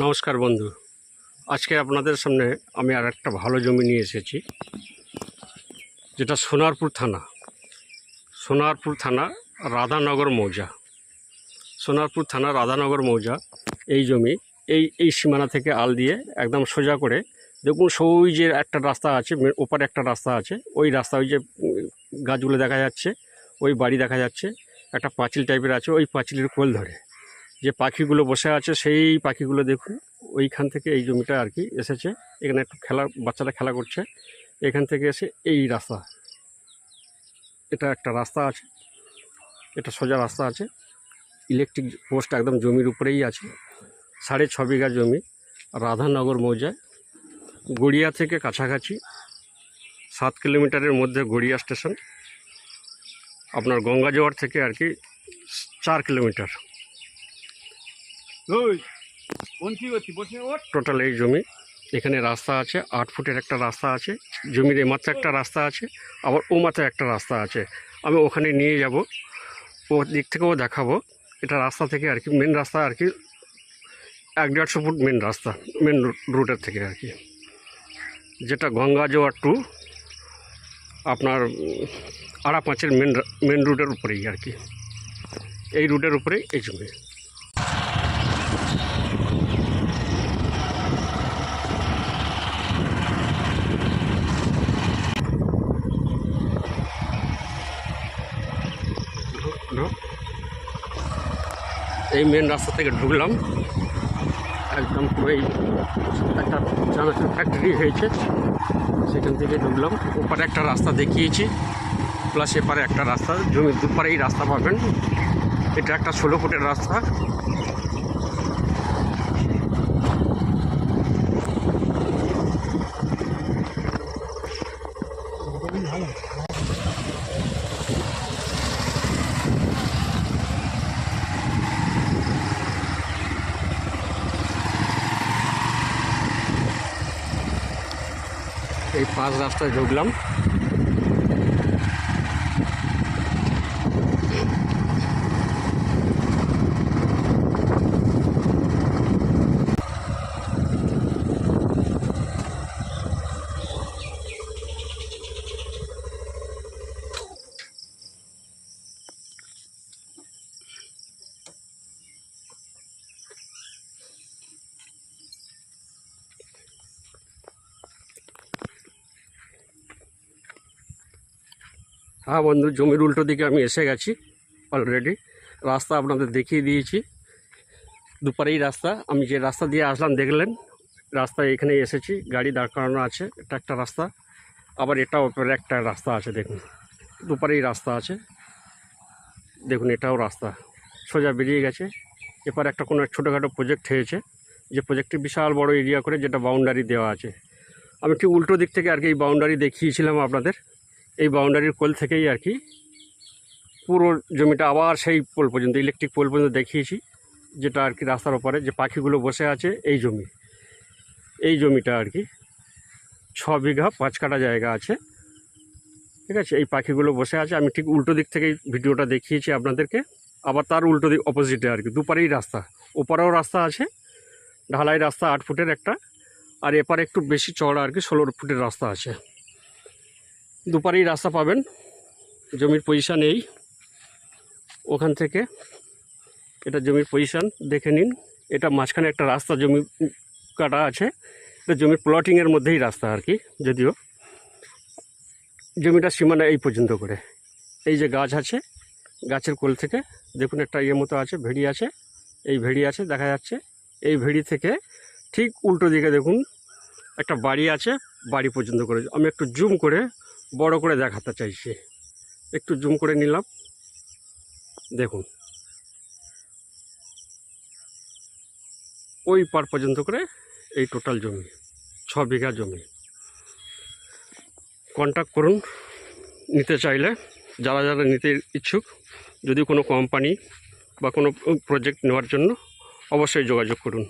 নমস্কার বন্ধু। আজকে আপনাদের সামনে আমি আর একটা ভালো জমি নিয়ে এসেছি, যেটা সোনারপুর থানা। সোনারপুর থানা রাধানগর মৌজা। সোনারপুর থানা রাধানগর মৌজা, এই জমি, এই এই সীমানা থেকে আল দিয়ে একদম সোজা করে, দেখুন সই যে একটা রাস্তা আছে ওপারে একটা রাস্তা আছে, ওই রাস্তা ওই যে গাছগুলো দেখা যাচ্ছে, ওই বাড়ি দেখা যাচ্ছে, একটা পাঁচিল টাইপের আছে, ওই পাঁচিলের কোল ধরে। যে পাখিগুলো বসে আছে, সেই পাখিগুলো দেখুন, ওইখান থেকে এই জমিটা আর কি এসেছে। এখানে একটু খেলা, বাচ্চারা খেলা করছে। এখান থেকে এসে এই রাস্তা। এটা একটা রাস্তা আছে। এটা সোজা রাস্তা আছে। ইলেকট্রিক পোস্ট একদম জমির উপরেই আছে। সাড়ে ছ বিঘা জমি। রাধানগর মৌজায়। গড়িয়া থেকে কাছাকাছি। সাত কিলোমিটারের মধ্যে গড়িয়া স্টেশন। আপনার গঙ্গা জোয়ার থেকে আর কি চার কিলোমিটার ওই বঞ্চি করছি বসে ওঠ টোটাল এই জমি, এখানে রাস্তা আছে, আট ফুটের একটা রাস্তা আছে, জমির এ মাথায় একটা রাস্তা আছে, আবার ও মাথায় একটা রাস্তা আছে। আমি ওখানে নিয়ে যাব, ও দিক থেকেও দেখাবো। এটা রাস্তা থেকে আর কি মেন রাস্তা আর কি, এক দেড়শো ফুট মেন রাস্তা মেন রুটের থেকে আর কি। যেটা গঙ্গা জোয়ার টু আপনার আড়া পাঁচের মেন মেন রুটের উপরেই আর কি। এই রুটের উপরেই এই জমি। এই মেন রাস্তা থেকে ঢুকলাম। একদম ওই একটা চানাচুর ফ্যাক্টরি হয়েছে। সেখান থেকে ঢুকলাম। ওপারে একটা রাস্তা দেখিয়েছি। প্লাস এপারে একটা রাস্তা। জমির দুপারেই রাস্তা পাবেন। এটা একটা ষোলো ফুটের রাস্তা। এই পাঁচ রাস্তায় ঢুকলাম। হ্যাঁ বন্ধু, জমির উল্টো দিকে আমি এসে গেছি অলরেডি রাস্তা আপনাদের দেখিয়ে দিয়েছি। দুপারেই রাস্তা। আমি যে রাস্তা দিয়ে আসলাম, দেখলেন, রাস্তায় এখানে এসেছি। গাড়ি দাঁড় করানো আছে, এটা একটা রাস্তা। আবার এটা ওপরে একটা রাস্তা আছে, দেখুন। দুপারেই রাস্তা আছে। দেখুন, এটাও রাস্তা। সোজা বেরিয়ে গেছে। এপারে একটা কোনো ছোটোখাটো প্রজেক্ট হয়েছে। যে প্রজেক্টটি বিশাল বড় এরিয়া করে, যেটা বাউন্ডারি দেওয়া আছে। আমি ঠিক উল্টো দিক থেকে আর কি এই বাউন্ডারি দেখিয়েছিলাম আপনাদের। এই বাউন্ডারির কোল থেকেই আর কি পুরো জমিটা আবার সেই পোল পর্যন্ত ইলেকট্রিক পোল পর্যন্ত দেখিয়েছি, যেটা আর কি রাস্তার ওপরে, যে পাখিগুলো বসে আছে এই জমি। এই জমিটা আর কি ছ বিঘা পাঁচ কাটা জায়গা আছে। ঠিক আছে? এই পাখিগুলো বসে আছে। আমি ঠিক উল্টো দিক থেকেই ভিডিওটা দেখিয়েছি আপনাদেরকে। আবার তার উল্টো দিক অপোজিটে আর কি, দুপারেই রাস্তা। ওপারেও রাস্তা আছে, ঢালাই রাস্তা আট ফুটের একটা, আর এপারে একটু বেশি চড়া আর কি ষোলো ফুটের রাস্তা আছে। দুপারেই রাস্তা পাবেন। জমির পজিশান এই। ওখান থেকে এটা জমির পজিশান দেখে নিন। এটা মাঝখানে একটা রাস্তা, জমি কাটা আছে। এটা জমির প্লটিংয়ের মধ্যেই রাস্তা আর কি, যদিও। জমিটা সীমানা এই পর্যন্ত করে। এই যে গাছ আছে, গাছের কোল থেকে দেখুন একটা ইয়ে মতো আছে, ভেড়ি আছে। এই ভেড়ি আছে, দেখা যাচ্ছে। এই ভেড়ি থেকে ঠিক উল্টো দিকে দেখুন, একটা বাড়ি আছে, বাড়ি পর্যন্ত করে। আমি একটু জুম করে বড় করে দেখাতে চাইছি একটু জুম করে নিলাম। দেখুন। ওই পার পর্যন্ত করে এই টোটাল জমি, ছ বিঘা জমি। কন্ট্যাক্ট করুন নিতে চাইলে, যারা যারা নিতে ইচ্ছুক, যদি কোনো কোম্পানি বা কোনো প্রজেক্ট নেওয়ার জন্য, অবশ্যই যোগাযোগ করুন।